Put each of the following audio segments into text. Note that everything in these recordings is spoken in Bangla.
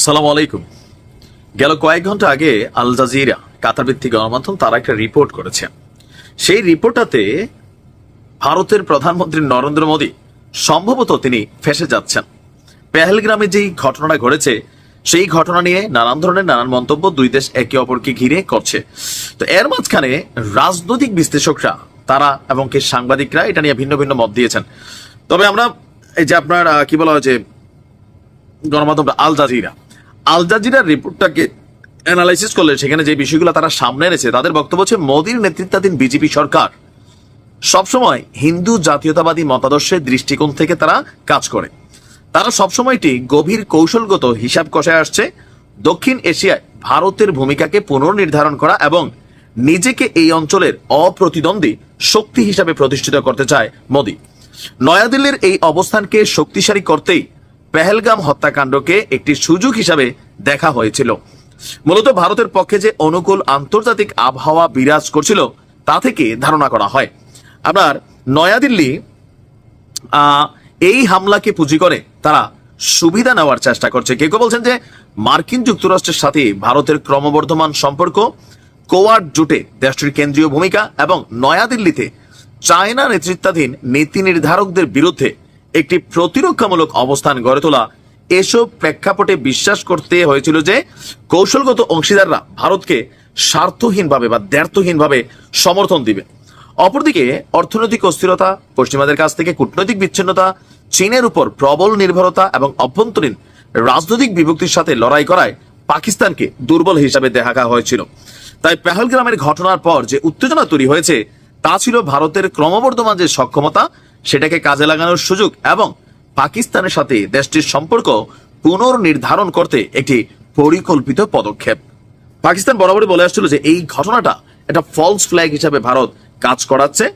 আসসালামু আলাইকুম। গেল কয়েক ঘণ্টা আগে আল জাজিরা, কাতার ভিত্তিক গণমাধ্যম, তারা একটা রিপোর্ট করেছে। সেই রিপোর্টটাতে ভারতের প্রধানমন্ত্রী নরেন্দ্র মোদী সম্ভবত তিনি ফেসে যাচ্ছেন। পেহেলগ্রামে যেই ঘটনাটা ঘটেছে, সেই ঘটনা নিয়ে নানান ধরনের নানান মন্তব্য দুই দেশ একে অপরকে ঘিরে করছে। তো এর মাঝখানে রাজনৈতিক বিশ্লেষকরা, তারা এবং কি সাংবাদিকরা এটা নিয়ে ভিন্ন ভিন্ন মত দিয়েছেন। তবে আমরা এই যে আপনার কি বলা হয় যে গণমাধ্যমটা, আল জাজিরা আল জাজিরার রিপোর্টটাকে অ্যানালাইসিস করলে সেখানে যে বিষয়গুলো তারা সামনে এনেছে, তাদের বক্তব্য হচ্ছে মোদীর নেতৃত্বাধীন বিজেপি সরকার। সবসময় হিন্দু জাতীয়তাবাদী মতাদর্শের দৃষ্টিকোণ থেকে তারা কাজ করে। তারা সবসময়টি গভীর কৌশলগত হিসাব কষায় আসছে। দক্ষিণ এশিয়ায় ভারতের ভূমিকাকে পুনর্নির্ধারণ করা এবং নিজেকে এই অঞ্চলের অপ্রতিদ্বন্দ্বী শক্তি হিসাবে প্রতিষ্ঠিত করতে চায় মোদী। নয়াদিল্লির এই অবস্থানকে শক্তিশালী করতেই পেহেলগাম হত্যাকাণ্ডকে একটি সুযোগ হিসাবে দেখা হয়েছিল। মূলত ভারতের পক্ষে যে অনুকূল আন্তর্জাতিক আবহাওয়া বিরাজ করছিল, তা থেকে ধারণা করা হয়। আপনার নয়াদিল্লি এই হামলাকে পুঁজি করে তারা সুবিধা নেওয়ার চেষ্টা করছে। কেউ কেউ বলছেন যে মার্কিন যুক্তরাষ্ট্রের সাথে ভারতের ক্রমবর্ধমান সম্পর্ক, কোয়াড জোটে দেশটির কেন্দ্রীয় ভূমিকা এবং নয়াদিল্লিতে চায়না নেতৃত্বাধীন নীতি নির্ধারকদের বিরুদ্ধে একটি প্রতিরক্ষামূলক অবস্থান গড়ে তোলা। এসব প্রেক্ষাপটে বিশ্বাস করতে হয়েছিল যে, কৌশলগত অংশীদাররা ভারতকে স্বার্থহীনভাবে বা দ্ব্যর্থহীনভাবে সমর্থন দিবে। অপরদিকে, অর্থনৈতিক অস্থিরতা, পশ্চিমাদের কাছ থেকে কূটনৈতিক বিচ্ছিন্নতা, চীনের উপর প্রবল নির্ভরতা এবং অভ্যন্তরীণ রাজনৈতিক বিভক্তির সাথে লড়াই করায় পাকিস্তানকে দুর্বল হিসাবে দেখা হয়েছিল। তাই পেহলগ্রামের ঘটনার পর যে উত্তেজনা তৈরি হয়েছে, তা ছিল ভারতের ক্রমবর্ধমান যে সক্ষমতা সেটাকে কাজে লাগানোর সুযোগ এবং পাকিস্তানের সাথে দেশটির সম্পর্ক পুনর্নির্ধারণ করতে একটি পরিকল্পিত পদক্ষেপ। পাকিস্তান বরাবরই বলে আসছিল যে এই ঘটনাটা এটা ফলস ফ্ল্যাগ হিসাবে ভারত কাজ করাচ্ছে,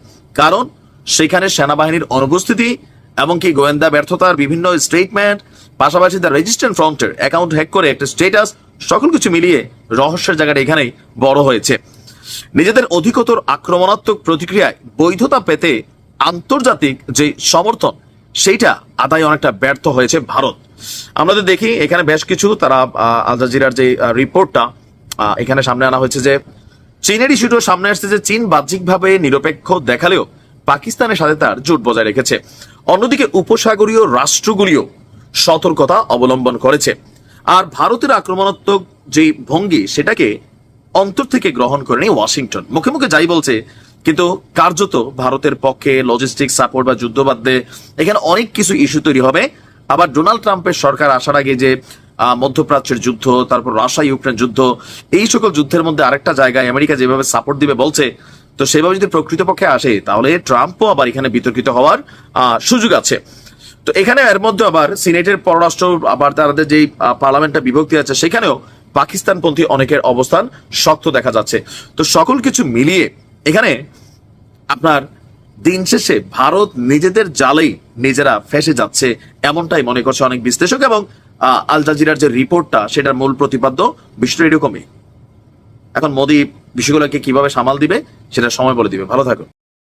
কারণ সেখানে সেনাবাহিনীর অনুপস্থিতি এবং কি গোয়েন্দা ব্যর্থতার বিভিন্ন স্টেটমেন্ট পাশাপাশি দ্য রেজিস্ট্যান্ট ফ্রন্টের অ্যাকাউন্ট হ্যাক করে একটা স্টেটাস সকল কিছু মিলিয়ে রহস্যের জায়গাটা এখানেই বড় হয়েছে। নিজেদের অধিকতর আক্রমণাত্মক প্রতিক্রিয়ায় বৈধতা পেতে আন্তর্জাতিক যে সমর্থন, সেইটা আদায় অনেকটা ব্যর্থ হয়েছে ভারত। আমরা দেখি, এখানে বেশ কিছু তারা আল জাজিরার যে রিপোর্টটা এখানে সামনে আনা হয়েছে যে, চীনের ইস্যুটাও সামনে আসছে যে, চীন বাহ্যিকভাবে নিরপেক্ষ দেখালেও পাকিস্তানের সাথে তার জোট বজায় রেখেছে। অন্যদিকে উপসাগরীয় রাষ্ট্রগুলিও সতর্কতা অবলম্বন করেছে। আর ভারতের আক্রমণাত্মক যে ভঙ্গি, সেটাকে অন্তর থেকে গ্রহণ করেনি ওয়াশিংটন। মুখে মুখে যাই বলছে কিন্তু কার্যত ভারতের পক্ষে লজিস্টিক সাপোর্ট বা যুদ্ধ বাদে এখানে অনেক কিছু ইস্যু তৈরি হবে। আবার ডোনাল্ড ট্রাম্পের সরকার আসার আগে যে মধ্যপ্রাচ্যের যুদ্ধ, তারপর রাশিয়া ইউক্রেন যুদ্ধ, এই সকল যুদ্ধের মধ্যে আরেকটা জায়গায় আমেরিকা যেভাবে সাপোর্ট দিবে বলছে, তো সেভাবে যদি প্রকৃতপক্ষে আসে, তাহলে ট্রাম্পও আবার এখানে বিতর্কিত হওয়ার সুযোগ আছে। তো এখানে এর মধ্যে আবার সিনেটের পররাষ্ট্র, আবার তাদের যেই পার্লামেন্টটা বিভক্তি আছে, সেখানেও পাকিস্তানপন্থী অনেকের অবস্থান শক্ত দেখা যাচ্ছে। তো সকল কিছু মিলিয়ে এখানে আপনার দিন শেষে ভারত নিজেদের জালেই নিজেরা ফেসে যাচ্ছে, এমনটাই মনে করছে অনেক বিশ্লেষক এবং আল জাজিরার যে রিপোর্টটা, সেটার মূল প্রতিপাদ্য বিষয়টা এরকমই এখন মোদী বিষয়গুলোকে কীভাবে সামাল দিবে, সেটা সময় বলে দিবে। ভালো থাকুন।